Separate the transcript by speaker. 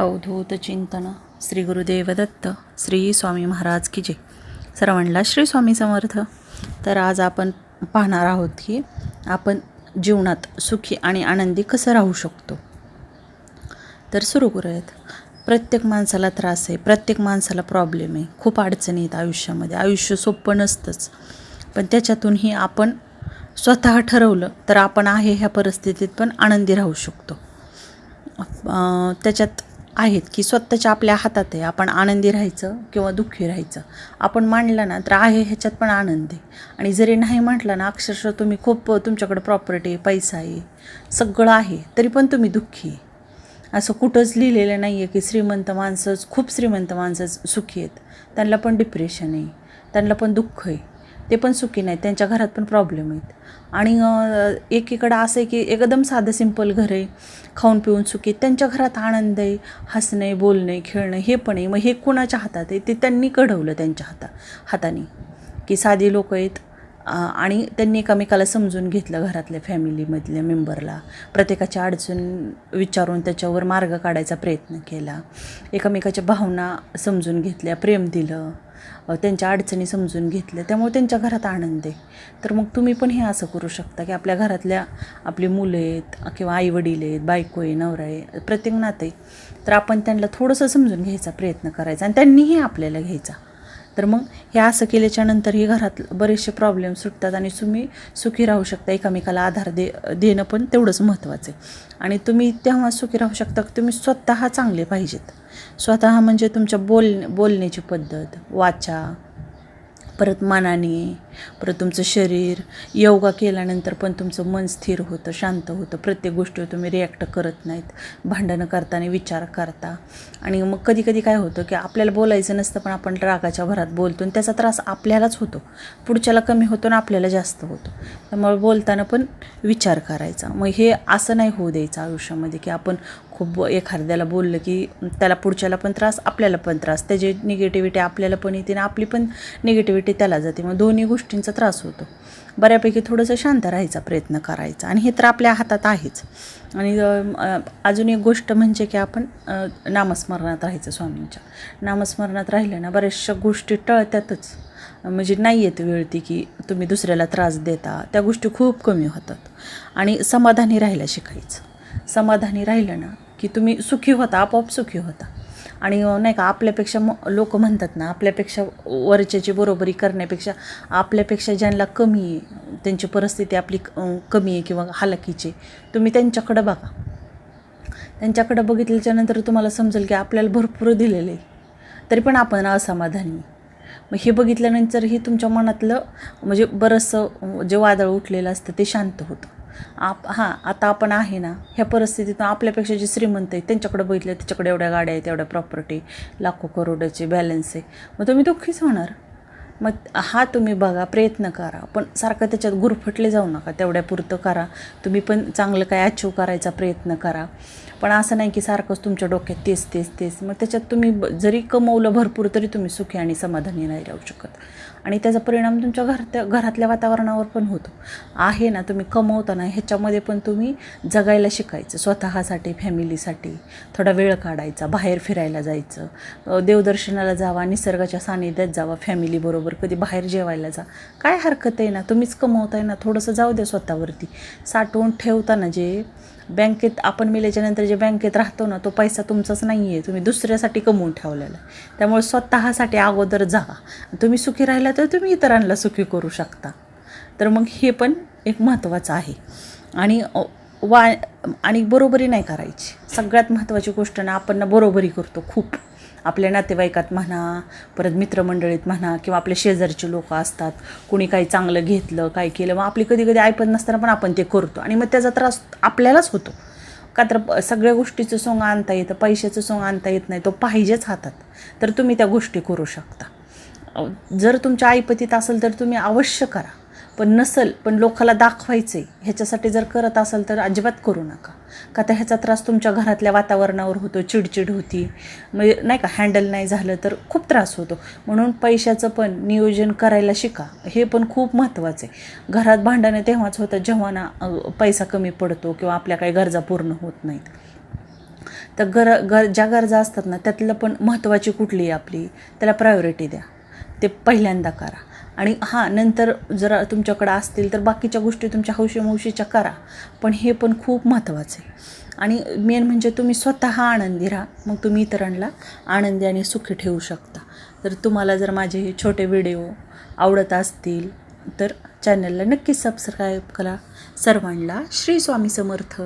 Speaker 1: अवधूत चिंतन श्री गुरुदेव दत्त श्री स्वामी महाराज की जय. सर्वांना श्री स्वामी समर्थ. तर आज आपण पाहणार आहोत की आपण जीवनात सुखी आणि आनंदी कसं राहू शकतो? तर सुरू करूयात. प्रत्येक माणसाला त्रास आहे प्रत्येक माणसाला प्रॉब्लेम आहे खूप अडचणी आहेत आयुष्यामध्ये. आयुष्य सोपं नसतंच. पण त्याच्यातूनही आपण स्वतः ठरवलं तर आपण आहे ह्या परिस्थितीत पण आनंदी राहू शकतो. त्याच्यात आहेत की स्वतःच्या आपल्या हातात आहे. आपण आनंदी राहायचं किंवा दुःखी राहायचं. आपण मांडलं ना तर आहे ह्याच्यात पण आनंद आहे. आणि जरी नाही म्हटलं ना अक्षरशः तुम्ही खूप तुमच्याकडे प्रॉपर्टी आहे पैसा आहे सगळं आहे तरी पण तुम्ही दुःखी आहे. असं कुठंच लिहिलेलं नाही आहे की श्रीमंत माणसंच खूप श्रीमंत माणसंच सुखी आहेत. त्यांना पण डिप्रेशन आहे. त्यांना पण दुःख आहे. ते पण सुखी नाहीत. त्यांच्या घरात पण प्रॉब्लेम आहेत. आणि एकीकडं असं आहे की एकदम साधं सिंपल घर आहे. खाऊन पिऊन सुखी आहेत. त्यांच्या घरात आनंद आहे हसणे बोलणे खेळणं हे पण आहे. मग हे कुणाच्या हातात आहे? ते त्यांनी कढवलं त्यांच्या हाता हाताने. की साधी लोक आहेत. आणि त्यांनी एकामेकाला समजून घेतलं घरातल्या फॅमिलीमधल्या मेंबरला प्रत्येकाच्या अडचण विचारून त्याच्यावर मार्ग काढायचा प्रयत्न केला. एकामेकाच्या भावना समजून घेतल्या प्रेम दिलं. त्यांच्या अडचणी समजून घेतल्या. त्यामुळे त्यांच्या घरात आनंद आहे. तर मग तुम्ही पण हे असं करू शकता की आपल्या घरातल्या आपली मुलं आहेत किंवा आईवडील आहेत बायको आहे नवरा आहे प्रत्येक नाते. तर आपण त्यांना थोडंसं समजून घ्यायचा प्रयत्न करायचा आणि त्यांनीही आपल्याला घ्यायचा. तर मग हे असं केल्याच्यानंतरही घरात बरेचसे प्रॉब्लेम सुटतात आणि तुम्ही सुखी राहू शकता एकामेकाला आधार दे देणं पण तेवढंच महत्त्वाचं आहे. आणि तुम्ही तेव्हा सुखी राहू शकता की तुम्ही स्वतः चांगले पाहिजेत. स्वतः म्हणजे तुमच्या बोल बोलण्याची पद्धत वाचा परत मनाने परत तुमचं शरीर योगा केल्यानंतर पण तुमचं मन स्थिर होतं शांत होतं. प्रत्येक गोष्टीवर तुम्ही रिॲक्ट करत नाहीत. भांडणं करताना विचार करता. आणि मग कधी कधी काय होतं की आपल्याला बोलायचं नसतं पण आपण रागाच्या भरात बोलतो आणि त्याचा त्रास आपल्यालाच होतो. पुढच्याला कमी होतो आणि आपल्याला जास्त होतो. त्यामुळे बोलताना पण विचार करायचा. मग हे असं नाही होऊ द्यायचं आयुष्यामध्ये की आपण खूप एखाद्याला बोललं की त्याला पुढच्याला पण त्रास आपल्याला पण त्रास. त्याची निगेटिव्हिटी आपल्याला पण येते आणि आपली पण निगेटिव्हिटी त्याला जाते. मग दोन्ही गोष्टी गोष्टींचा त्रास होतो. बऱ्यापैकी थोडंसं शांत राहायचा प्रयत्न करायचा. आणि हे तर आपल्या हातात आहेच. आणि अजून एक गोष्ट म्हणजे की आपण नामस्मरणात राहायचं स्वामींच्या. नामस्मरणात राहिलं ना बऱ्याचशा गोष्टी टळतातच. म्हणजे नाही येत वेळ ती की तुम्ही दुसऱ्याला त्रास देता. त्या गोष्टी खूप कमी होतात. आणि समाधानी राहायला शिकायचं. समाधानी राहिलं ना की तुम्ही सुखी होता आपोआप सुखी होता. आणि नाही का आपल्यापेक्षा म लोक म्हणतात ना आपल्यापेक्षा वरच्याची बरोबरी करण्यापेक्षा आपल्यापेक्षा ज्यांना कमी आहे त्यांची परिस्थिती आपली कमी आहे किंवा हालाकीची तुम्ही त्यांच्याकडं बघा. त्यांच्याकडं बघितल्याच्यानंतर तुम्हाला समजेल की आपल्याला भरपूर दिलेलं आहे. तरी पण आपण असमाधानी आहे. मग हे बघितल्यानंतरही तुमच्या मनातलं म्हणजे बरंचसं जे वादळ उठलेलं असतं ते शांत होतं. आप हां आता आपण आहे ना ह्या परिस्थितीतून आपल्यापेक्षा जे श्रीमंत आहेत त्यांच्याकडे बघितलं त्याच्याकडे एवढ्या गाड्या आहेत एवढ्या प्रॉपर्टी लाखो करोडाचे बॅलन्स आहे. मग तुम्ही दुःखीच होणार. मग हा तुम्ही बघा प्रयत्न करा. पण सारखं त्याच्यात गुरफटले जाऊ नका तेवढ्या पुरतं करा. तुम्ही पण चांगलं काय अचीव करायचा प्रयत्न करा. पण असं नाही की सारखंच तुमच्या डोक्यात तेच तेच तेच. मग त्याच्यात तुम्ही ब- जरी कमवलं भरपूर तरी तुम्ही सुखी आणि समाधानी नाही राहू शकत. आणि त्याचा परिणाम तुमच्या घरात घरातल्या वातावरणावर पण होतो. आहे ना तुम्ही कमवताना ह्याच्यामध्ये पण तुम्ही जगायला शिकायचं. स्वतःसाठी फॅमिलीसाठी थोडा वेळ काढायचा बाहेर फिरायला जायचं. देवदर्शनाला जावा निसर्गाच्या सानिध्यात जावा फॅमिलीबरोबर कधी बाहेर जेवायला जा. काय हरकत आहे ना तुम्हीच कमवताय ना थोडंसं जाऊ द्या स्वतःवरती. साठवून ठेवताना जे बँकेत आपण मेल्याच्यानंतर जे बँकेत राहतो ना तो पैसा तुमचाच नाही आहे तुम्ही दुसऱ्यासाठी कमवून ठेवलेला आहे. त्यामुळे स्वतःसाठी अगोदर जा तुम्ही सुखी राहिला तर तुम्ही इतरांना सुखी करू शकता. तर मग हे पण एक महत्त्वाचं आहे. आणि वा आणि बरोबरी नाही करायची. सगळ्यात महत्त्वाची गोष्ट ना आपण ना बरोबरी करतो खूप. आपल्या नातेवाईकात म्हणा परत मित्रमंडळीत म्हणा किंवा आपल्या शेजारचे लोक असतात. कुणी काही चांगलं घेतलं काय केलं मग आपली कधी कधी ऐपत नसताना पण आपण ते करतो. आणि मग त्याचा त्रास आपल्यालाच होतो. का तर प- सगळ्या गोष्टीचं सोंग आणता येतं पैशाचं सोंग आणता येत नाही तो पाहिजेच हातात. तर तुम्ही त्या गोष्टी करू शकता. जर तुमच्या ऐपतीत असेल तर तुम्ही अवश्य करा. पण नसल पण लोकाला दाखवायचं आहे ह्याच्यासाठी जर करत असाल तर अजिबात करू नका. का तर ह्याचा त्रास तुमच्या घरातल्या वातावरणावर होतो चिडचिड होती. म्हणजे नाही का हँडल नाही झालं तर खूप त्रास होतो. म्हणून पैशाचं पण नियोजन करायला शिका. हे पण खूप महत्त्वाचं आहे. घरात भांडणं तेव्हाच होतं जेव्हा ना पैसा कमी पडतो किंवा आपल्या काही गरजा पूर्ण होत नाहीत. तर गर गर ज्या गरजा असतात ना त्यातलं पण महत्त्वाची कुठली आपली त्याला प्रायोरिटी द्या. ते पहिल्यांदा करा. आणि हां नंतर जर तुमच्याकडं असतील तर बाकीच्या गोष्टी तुमच्या हौशीमौशीच्या करा. पण हे पण खूप महत्त्वाचं आहे. आणि मेन म्हणजे तुम्ही स्वतः आनंदी राहा. मग तुम्ही इतरांना आनंदी आणि सुखी ठेवू शकता. तर तुम्हाला जर माझे हे छोटे व्हिडिओ आवडत असतील तर चॅनलला नक्कीच सबस्क्राईब करा. सर्वांना श्री स्वामी समर्थ.